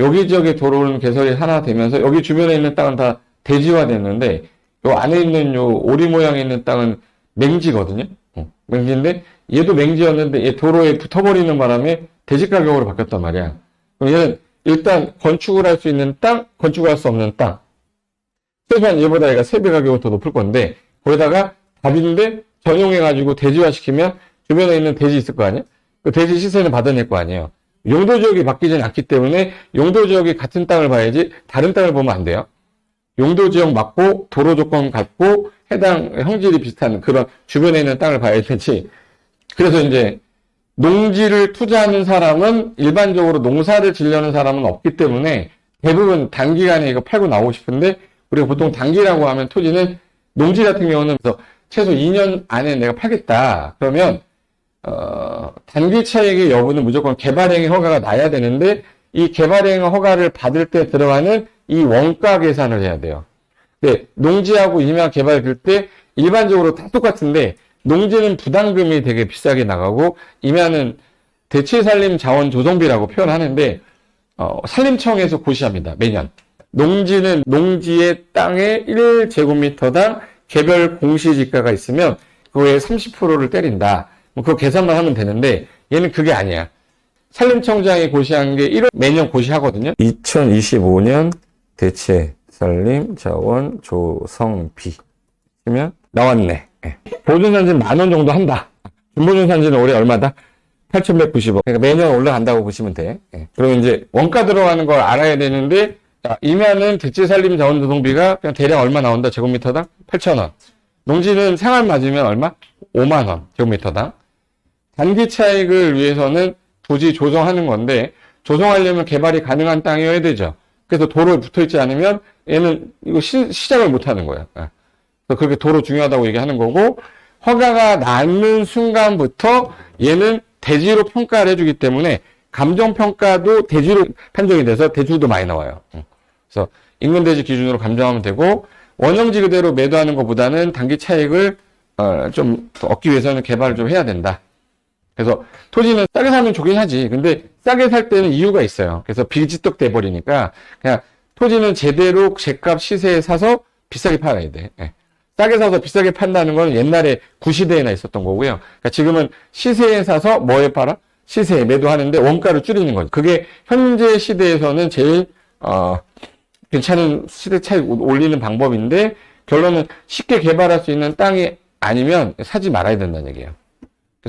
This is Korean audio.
여기저기 도로는 개설이 하나 되면서 여기 주변에 있는 땅은 다 대지화 됐는데 요 안에 있는 요 오리 모양에 있는 땅은 맹지거든요. 어, 맹지인데 얘도 맹지였는데 얘 도로에 붙어버리는 바람에 대지 가격으로 바뀌었단 말이야. 그럼 얘는 일단 건축을 할 수 있는 땅, 건축을 할 수 없는 땅. 최소한 얘보다 얘가 3배 가격은 더 높을 건데 거기다가 답인데 전용해가지고 대지화시키면 주변에 있는 대지 있을 거 아니야? 그 대지 시세는 받아낼 거 아니에요. 용도 지역이 바뀌진 않기 때문에 용도 지역이 같은 땅을 봐야지 다른 땅을 보면 안 돼요. 용도 지역 맞고 도로 조건 같고 해당 형질이 비슷한 그런 주변에 있는 땅을 봐야 되지. 그래서 이제 농지를 투자하는 사람은 일반적으로 농사를 지려는 사람은 없기 때문에 대부분 단기간에 이거 팔고 나오고 싶은데 우리가 보통 단기라고 하면 토지는 농지 같은 경우는 그래서 최소 2년 안에 내가 팔겠다. 그러면 어, 단기 차익의 여부는 무조건 개발행위 허가가 나야 되는데 이 개발행위 허가를 받을 때 들어가는 이 원가 계산을 해야 돼요. 네, 농지하고 임야 개발 될때 일반적으로 다 똑같은데 농지는 부담금이 되게 비싸게 나가고 임야는 대체살림 자원 조성비라고 표현하는데 어, 산림청에서 고시합니다 매년. 농지는 농지의 땅의 1제곱미터당 개별 공시지가가 있으면 그거에 30%를 때린다. 뭐 그거 계산만 하면 되는데 얘는 그게 아니야. 산림청장이 고시한 게 1월 매년 고시하거든요. 2025년 대체 산림 자원 조성비 치면 나왔네. 예. 보존산지는 만 원 정도 한다. 준보존산지는 올해 얼마다? 8,190억. 그러니까 매년 올라간다고 보시면 돼. 예. 그러면 이제 원가 들어가는 걸 알아야 되는데 자, 임야는 대체 산림 자원 조성비가 그냥 대략 얼마 나온다? 제곱미터당 8,000원. 농지는 생활 맞으면 얼마? 5만 원 제곱미터당. 단기 차익을 위해서는 부지 조성하는 건데 조성하려면 개발이 가능한 땅이어야 되죠. 그래서 도로에 붙어 있지 않으면 얘는 이거 시, 작을 못 하는 거예요. 예. 그래서 그렇게 도로 중요하다고 얘기하는 거고 허가가 나는 순간부터 얘는 대지로 평가를 해주기 때문에 감정 평가도 대지로 판정이 돼서 대출도 많이 나와요. 음. 그래서 인근 대지 기준으로 감정하면 되고 원형지 그대로 매도하는 것보다는 단기 차익을 어, 좀 얻기 위해서는 개발을 좀 해야 된다. 그래서 토지는 싸게 사면 좋긴 하지. 근데 싸게 살 때는 이유가 있어요. 그래서 비지떡 돼 버리니까 그냥 토지는 제대로 제값 시세에 사서 비싸게 팔아야 돼. 예. 싸게 사서 비싸게 판다는 건 옛날에 구시대에나 있었던 거고요. 그러니까 지금은 시세에 사서 뭐에 팔아? 시세에 매도하는데 원가를 줄이는 거죠. 그게 현재 시대에서는 제일 어, 괜찮은 시대 차익 올리는 방법인데 결론은 쉽게 개발할 수 있는 땅이 아니면 사지 말아야 된다는 얘기예요.